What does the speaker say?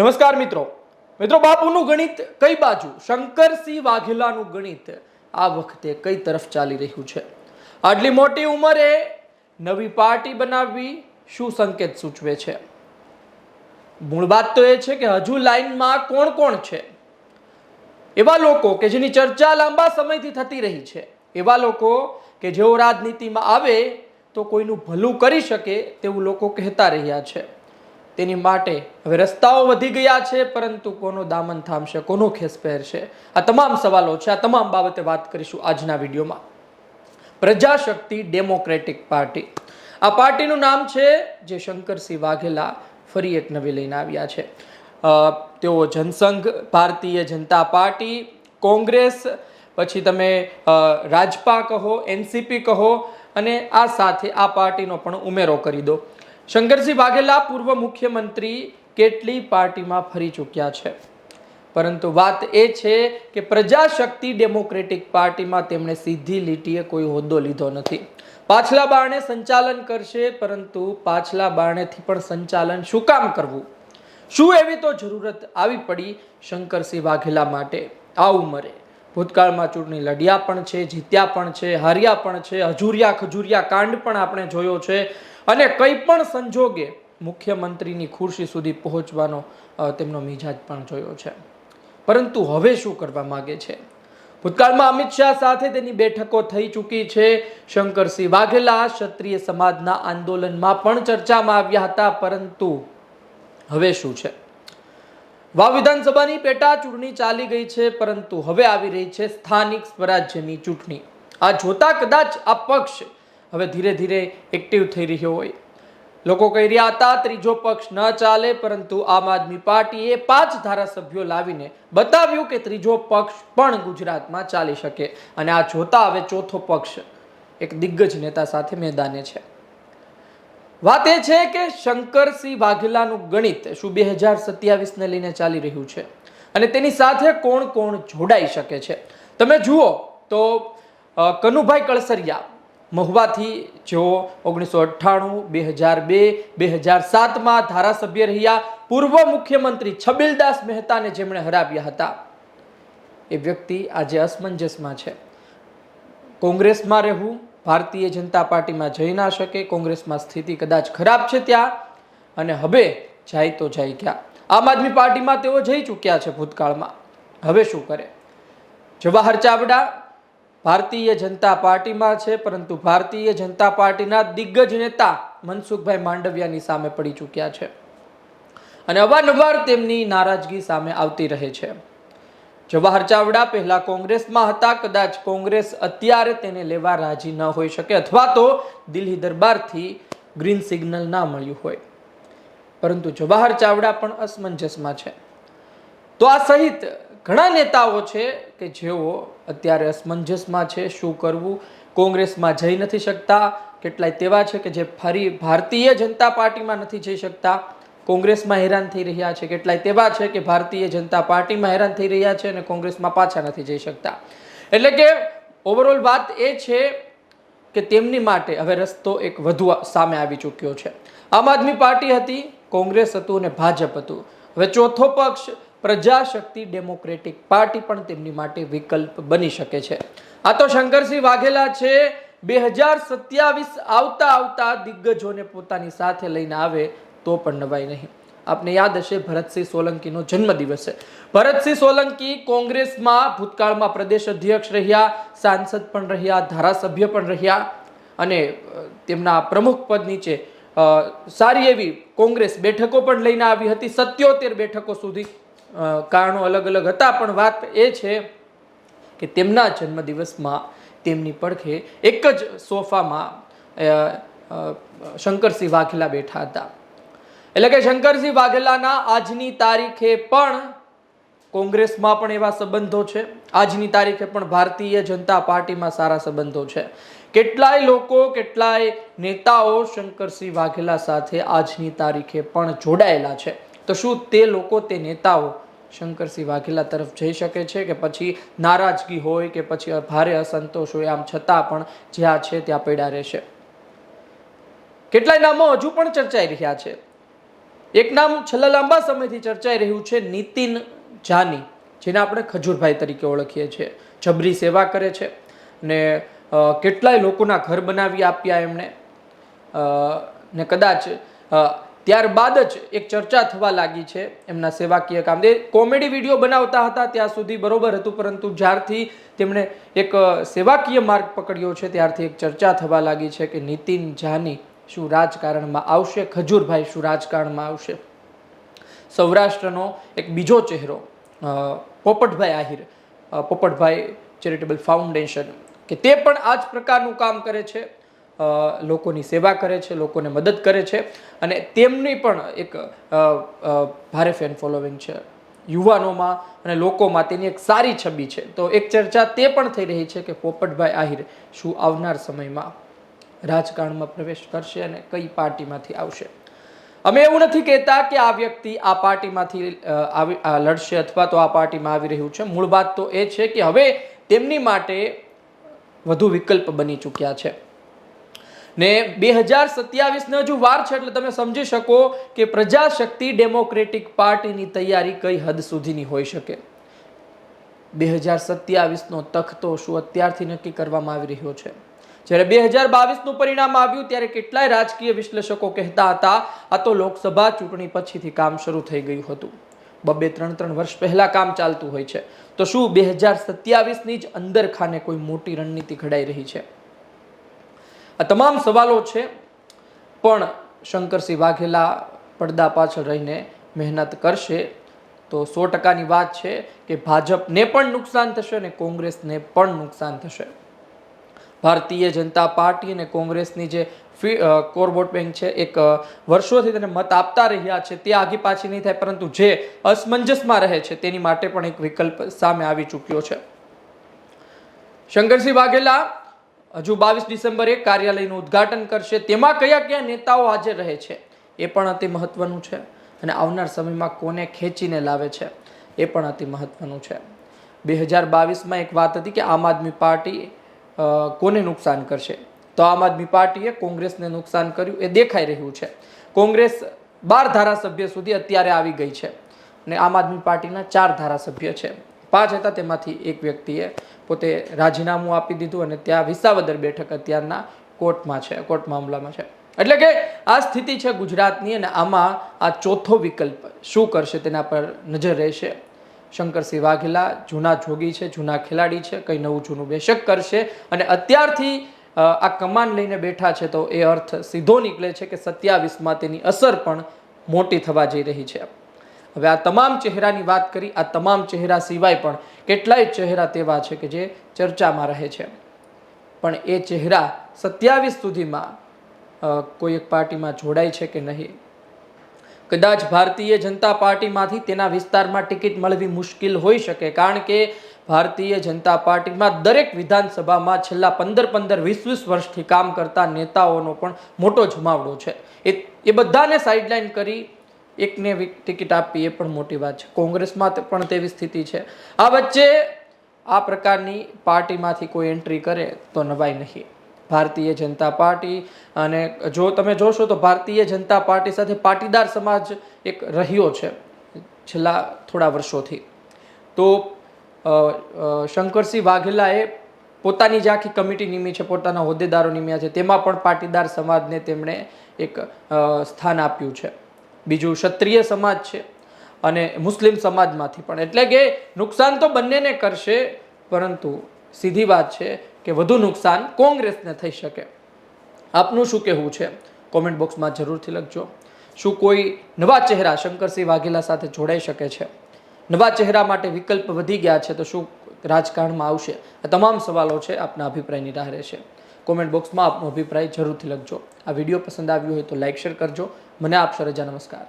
નમસ્કાર મિત્રો. મિત્રો, બાપુનું ગણિત કઈ બાજુ? શંકરસિંહ વાઘેલાનું ગણિત આ વખતે કઈ તરફ ચાલી રહ્યું છે? આટલી મોટી ઉંમરે નવી પાર્ટી બનાવવી શું સંકેત સૂચવે છે? મૂળ વાત તો એ છે કે હજુ લાઈનમાં કોણ કોણ છે? એવા લોકો કે જેની ચર્ચા લાંબા સમયથી થતી રહી છે. એવા લોકો કે જેઓ રાજનીતિમાં આવે તો કોઈનું ભલું કરી શકે તેવું લોકો કહેતા રહ્યા છે. તેની માટે હવે રસ્તાઓ વધી ગયા છે, પરંતુ કોનો દામન થામશે, કોનો ખેસ પહેરશે? આ તમામ સવાલો છે, આ તમામ બાબતે વાત કરીશું આજના વિડીયોમાં. Prajashakti democratic party. આ પાર્ટીનું નામ છે જે શંકરસિંહ વાઘેલા ફરી એક નવી લઈને આવ્યા છે. તેઓ જનસંઘ, ભારતીય જનતા પાર્ટી, કોંગ્રેસ, પછી તમે રાજપા કહો, એનસીપી કહો, અને આ સાથે આ પાર્ટીનો પણ ઉમેરો કરી દો. શંકરસિંહ વાઘેલા પૂર્વ મુખ્યમંત્રી કેટલી પાર્ટીમાં ફરી ચૂક્યા છે? પરંતુ વાત એ છે કે પ્રજાશક્તિ ડેમોક્રેટિક પાર્ટીમાં તેમણે સીધી લીટીએ કોઈ હોદ્દો લીધો નથી. પાછલા બારણે સંચાલન કરશે, પરંતુ પાછલા બારણેથી પણ સંચાલન શું કામ કરવું? શું એવી તો જરૂરત આવી પડી શંકરસિંહ વાઘેલા માટે? આ ઉંમરે ભૂતકાળમાં ચૂંટણી લડ્યા પણ છે, જીત્યા પણ છે, હાર્યા પણ છે, હજુરિયા ખજુરિયા કાંડ પણ આપણે જોયો છે. અને કંઈ પણ સંજોગે મુખ્યમંત્રીની ખુરશી સુધી પહોંચવાનો તેમનો મિજાજ પણ જોયો છે. પરંતુ હવે શું કરવા માગે છે? ભૂતકાળમાં અમિત શાહ સાથે તેની બેઠકો થઈ ચૂકી છે. શંકરસિંહ વાઘેલા ક્ષત્રિય સમાજના આંદોલનમાં પણ ચર્ચામાં આવ્યા હતા, પરંતુ હવે શું છે? વાવ વિધાનસભાની પેટા ચૂંટણી ચાલી ગઈ છે, પરંતુ હવે આવી રહી છે સ્થાનિક સ્વરાજ્યની ચૂંટણી. આ જોતા કદાચ આ પક્ષ હવે ધીરે ધીરે એક્ટિવ થઈ રહ્યો હોય. લોકો કહી રહ્યા હતા, ત્રીજો પક્ષ ન ચાલે, પરંતુ આમ આદમી પાર્ટીએ પાંચ ધારાસભ્યો લાવીને બતાવ્યું કે ત્રીજો પક્ષ પણ ગુજરાતમાં ચાલી શકે. અને આ જોતા હવે ચોથો પક્ષ એક દિગ્ગજ નેતા સાથે મેદાને છે. વાત એ છે કે શંકરસિંહ વાઘેલાનું ગણિત શું બે હજાર સત્યાવીસને લઈને ચાલી રહ્યું છે? અને તેની સાથે કોણ કોણ જોડાઈ શકે છે? તમે જુઓ તો કનુભાઈ કળસરિયા મહુવાથી જેઓ ઓગણીસો અઠ્ઠાણું બે હજાર બે બે હજાર સાતમાં ધારાસભ્ય રહ્યા, પૂર્વ મુખ્યમંત્રી છબીલદાસ મહેતાને જેમણે હરાવ્યા હતા. એ વ્યક્તિ આજે અસમંજસમાં છે. કોંગ્રેસમાં રહેવું, ભારતીય જનતા પાર્ટીમાં જઈ ના શકે, કોંગ્રેસમાં સ્થિતિ કદાચ ખરાબ છે ત્યાં, અને હવે જાય તો જાય ક્યાં? આમ આદમી પાર્ટીમાં તેઓ જઈ ચૂક્યા છે ભૂતકાળમાં. હવે શું કરે? જવાહર ચાવડા ભારતીય જનતા પાર્ટીમાં છે, પરંતુ ભારતીય જનતા પાર્ટીના દિગ્ગજ નેતા મનસુખભાઈ માંડવિયાની સામે પડી ચૂક્યા છે. અને અવારનવાર તેમની નારાજગી સામે આવતી રહે છે. જવાહર ચાવડા પહેલા કોંગ્રેસમાં હતા, કદાચ કોંગ્રેસ અત્યારે તેને લેવા રાજી ન હોઈ શકે અથવા તો દિલ્હી દરબારથી ગ્રીન સિગ્નલ ના મળ્યું હોય. પરંતુ જવાહર ચાવડા પણ અસમંજસમાં છે. તો આ સહિત ઘણા નેતાઓ છે કે જેઓ અત્યારે અસમંજસમાં છે, શું કરવું? કોંગ્રેસમાં જઈ નથી શકતા. કેટલાય તેવા છે કે જે ફરી ભારતીય જનતા પાર્ટીમાં નથી જઈ શકતા. કોંગ્રેસમાં હેરાન થઈ રહ્યા છે. કેટલાય તેવા છે કે ભારતીય જનતા પાર્ટીમાં હેરાન થઈ રહ્યા છે અને કોંગ્રેસમાં પાછા નથી જઈ શકતા. એટલે કે ઓવરઓલ વાત એ છે કે તેમની માટે હવે રસ્તો એક વધુ સામે આવી ચૂક્યો છે. આમ આદમી પાર્ટી હતી, કોંગ્રેસ હતું અને ભાજપ હતું. હવે ચોથો પક્ષ પ્રજાશક્તિ ડેમોક્રેટિક પાર્ટી પણ તેમની માટે વિકલ્પ બની શકે છે. આ તો શંકરસિંહ વાઘેલા છે. બે હજાર સત્યાવીસ આવતા આવતા દિગ્ગજોને પોતાની સાથે લઈને આવે તો પણ નવાય નહીં. આપને યાદ હશે, ભરતસિંહ સોલંકીનો જન્મદિવસ છે. ભરતસિંહ સોલંકી કોંગ્રેસમાં ભૂતકાળમાં પ્રદેશ અધ્યક્ષ રહ્યા, સાંસદ પણ રહ્યા, ધારાસભ્ય પણ રહ્યા અને તેમના પ્રમુખ પદ નીચે સારી એવી કોંગ્રેસ બેઠકો પણ લઈને આવી હતી. સત્યોતેર બેઠકો સુધી કારણો અલગ અલગ હતા, પણ વાત એ છે કે તેમના જન્મદિવસમાં તેમની પડખે એક જ સોફામાં શંકરસિંહ વાઘેલા બેઠા હતા. એટલે કે શંકરસિંહ વાઘેલાના આજની તારીખે પણ કોંગ્રેસમાં પણ એવા સંબંધો છે. આજની તારીખે પણ ભારતીય જનતા પાર્ટીમાં સારા સંબંધો છે. કેટલાય લોકો, કેટલાય નેતાઓ શંકરસિંહ વાઘેલા સાથે આજની તારીખે પણ જોડાયેલા છે. તો શું તે લોકો, તે નેતાઓ શંકરસિંહ વાઘેલા તરફ જઈ શકે છે કે પછી નારાજગી હોય કે પછી ભારે અસંતોષ હોય? આમ છતાં પણ જ્યાં છે ત્યાં પડ્યા રહેશે. કેટલાય નામો હજુ પણ ચર્ચાઈ રહ્યા છે. એક નામ છેલ્લા લાંબા સમયથી ચર્ચાઈ રહ્યું છે, નીતિન જાની, જેને આપણે ખજૂરભાઈ તરીકે ઓળખીએ છીએ. જબરી સેવા કરે છે ને કેટલાય લોકોના ઘર બનાવી આપ્યા એમણે. ને કદાચ ત્યારબાદ જ એક ચર્ચા થવા લાગી છે એમના સેવાકીય કામ. કોમેડી વીડિયો બનાવતા હતા ત્યાં સુધી બરોબર હતું, પરંતુ જ્યારથી તેમણે એક સેવાકીય માર્ગ પકડ્યો છે, ત્યારથી એક ચર્ચા થવા લાગી છે કે નીતિન જાની શું રાજકારણમાં આવશે, ખજૂરભાઈ શું રાજકારણમાં આવશે? સૌરાષ્ટ્રનો એક બીજો ચહેરો પોપટભાઈ આહિર પોપટભાઈ ચેરિટેબલ ફાઉન્ડેશન, કે તે પણ આ જ પ્રકારનું કામ કરે છે. લોકોની સેવા કરે છે, લોકોને મદદ કરે છે અને તેમની પણ એક ભારે ફેન ફોલોવિંગ છે. યુવાનોમાં અને લોકોમાં તેની એક સારી છબી છે. તો એક ચર્ચા તે પણ થઈ રહી છે કે પોપટભાઈ આહિર શું આવનાર સમયમાં રાજકારણમાં પ્રવેશ કરશે અને કઈ પાર્ટીમાંથી આવશે. અમે એવું નથી કહેતા કે આ વ્યક્તિ આ પાર્ટીમાંથી આવી લડશે અથવા તો આ પાર્ટીમાં આવી રહ્યું છે. મૂળ વાત તો એ છે કે હવે તેમની માટે વધુ વિકલ્પ બની ચૂક્યા છે. ને બે હજાર સત્યાવીસને હજુ વાર છે એટલે તમે સમજી શકો કે પ્રજાશક્તિ ડેમોક્રેટિક પાર્ટીની તૈયારી કઈ હદ સુધીની હોઈ શકે? બે હજાર સત્યાવીસનો તખતો શું અત્યારથી નક્કી કરવામાં આવી રહ્યો છે? જ્યારે બે હજાર બાવીસનું પરિણામ આવ્યું ત્યારે કેટલાય રાજકીય વિશ્લેષકો કહેતા હતા, આ તો લોકસભા ચૂંટણી પછીથી કામ શરૂ થઈ ગયું હતું. બબે ત્રણ ત્રણ વર્ષ પહેલાં કામ ચાલતું હોય છે. તો શું બે હજાર સત્યાવીસની જ અંદર ખાને કોઈ મોટી રણનીતિ ઘડાઈ રહી છે? આ તમામ સવાલો છે, પણ શંકરસિંહ વાઘેલા પડદા પાછળ રહીને મહેનત કરશે, તો સો ટકાની વાત છે કે ભાજપને પણ નુકસાન થશે અને કોંગ્રેસને પણ નુકસાન થશે. ભારતીય જનતા પાર્ટી અને કોંગ્રેસની જે કોર વોટ બેંક છે, એક વર્ષોથી તેને મત આપતા રહ્યા છે, તે આગી પાછી નહીં થાય, પરંતુ જે અસમંજસમાં રહે છે, તેની માટે પણ એક વિકલ્પ સામે આવી ચૂક્યો છે. શંકરસિંહ વાઘેલા હજુ બાવીસ ડિસેમ્બરે કાર્યાલયનું ઉદ્ઘાટન કરશે. તેમાં કયા કયા નેતાઓ હાજર રહે છે એ પણ અતિ મહત્વનું છે અને આવનાર સમયમાં કોને ખેંચીને લાવે છે એ પણ અતિ મહત્વનું છે. બે હજાર બાવીસમાં એક વાત હતી કે આમ આદમી પાર્ટી કોને નુકસાન કરશે? તો આમ આદમી પાર્ટીએ કોંગ્રેસને નુકસાન કર્યું. એ દેખાઈ રહ્યું છે. કોંગ્રેસ બાર ધારાસભ્ય સુધી અત્યારે આવી ગઈ છે અને આમ આદમી પાર્ટીના ચાર ધારાસભ્ય છે. પાંચ હતા. તેમાંથી એક વ્યક્તિએ પોતે રાજીનામું આપી દીધું અને ત્યાં વિસાવદર બેઠક અત્યારના કોર્ટમાં છે, કોર્ટ મામલામાં છે. એટલે કે આ સ્થિતિ છે ગુજરાતની અને આમાં આ ચોથો વિકલ્પ શું કરશે તેના પર નજર રહેશે. શંકરસિંહ વાઘેલા જૂના જોગી છે, જૂના ખેલાડી છે, કંઈ નવું જૂનું બેશક કરશે અને અત્યારથી આ કમાન લઈને બેઠા છે તો એ અર્થ સીધો નીકળે છે કે સત્યાવીસમાં તેની અસર પણ મોટી થવા જઈ રહી છે. હવે આ તમામ ચહેરાની વાત કરી, આ તમામ ચહેરા સિવાય પણ કેટલાય ચહેરા તેવા છે કે જે ચર્ચામાં રહે છે. પણ એ ચહેરા સત્યાવીસ સુધીમાં કોઈ એક પાર્ટીમાં જોડાય છે કે નહીં? કદાચ ભારતીય જનતા પાર્ટીમાંથી તેના વિસ્તારમાં ટિકિટ મળવી મુશ્કેલ હોઈ શકે, કારણ કે ભારતીય જનતા પાર્ટીમાં દરેક વિધાનસભામાં છેલ્લા પંદર પંદર વીસ વીસ વર્ષથી કામ કરતા નેતાઓનો પણ મોટો જમાવડો છે. એ એ બધાને સાઇડલાઇન કરી એકને ટિકિટ આપવી એ પણ મોટી વાત છે. કોંગ્રેસમાં પણ તેવી સ્થિતિ છે. આ વચ્ચે આ પ્રકારની પાર્ટીમાંથી કોઈ એન્ટ્રી કરે તો નવાય નહીં. ભારતીય જનતા પાર્ટી અને જો તમે જોશો તો ભારતીય જનતા પાર્ટી સાથે પાટીદાર સમાજ એક રહ્યો છે છેલ્લા થોડા વર્ષોથી. તો શંકરસિંહ વાઘેલાએ પોતાની જે આખી કમિટી નિમી છે, પોતાના હોદ્દેદારો નિમ્યા છે, તેમાં પણ પાટીદાર સમાજને તેમણે એક સ્થાન આપ્યું છે. બીજું ક્ષત્રિય સમાજ છે અને મુસ્લિમ સમાજમાંથી પણ. એટલે કે નુકસાન તો બંનેને કરશે, પરંતુ સીધી વાત છે કે વધુ નુકસાન કોંગ્રેસને થઈ શકે. આપનું શું કહેવું છે? કોમેન્ટ બોક્સમાં જરૂરથી લખજો. શું કોઈ નવા ચહેરા શંકરસિંહ વાઘેલા સાથે જોડાઈ શકે છે? નવા ચહેરા માટે વિકલ્પ વધી ગયા છે તો શું રાજકારણમાં આવશે? આ તમામ સવાલો છે આપના અભિપ્રાયની રાહ રહેશે. કોમેન્ટ બોક્સમાં આપનો અભિપ્રાય જરૂરથી લખજો. આ વીડિયો પસંદ આવ્યો હોય તો લાઇક શેર કરજો. મને આપશો રજા. નમસ્કાર.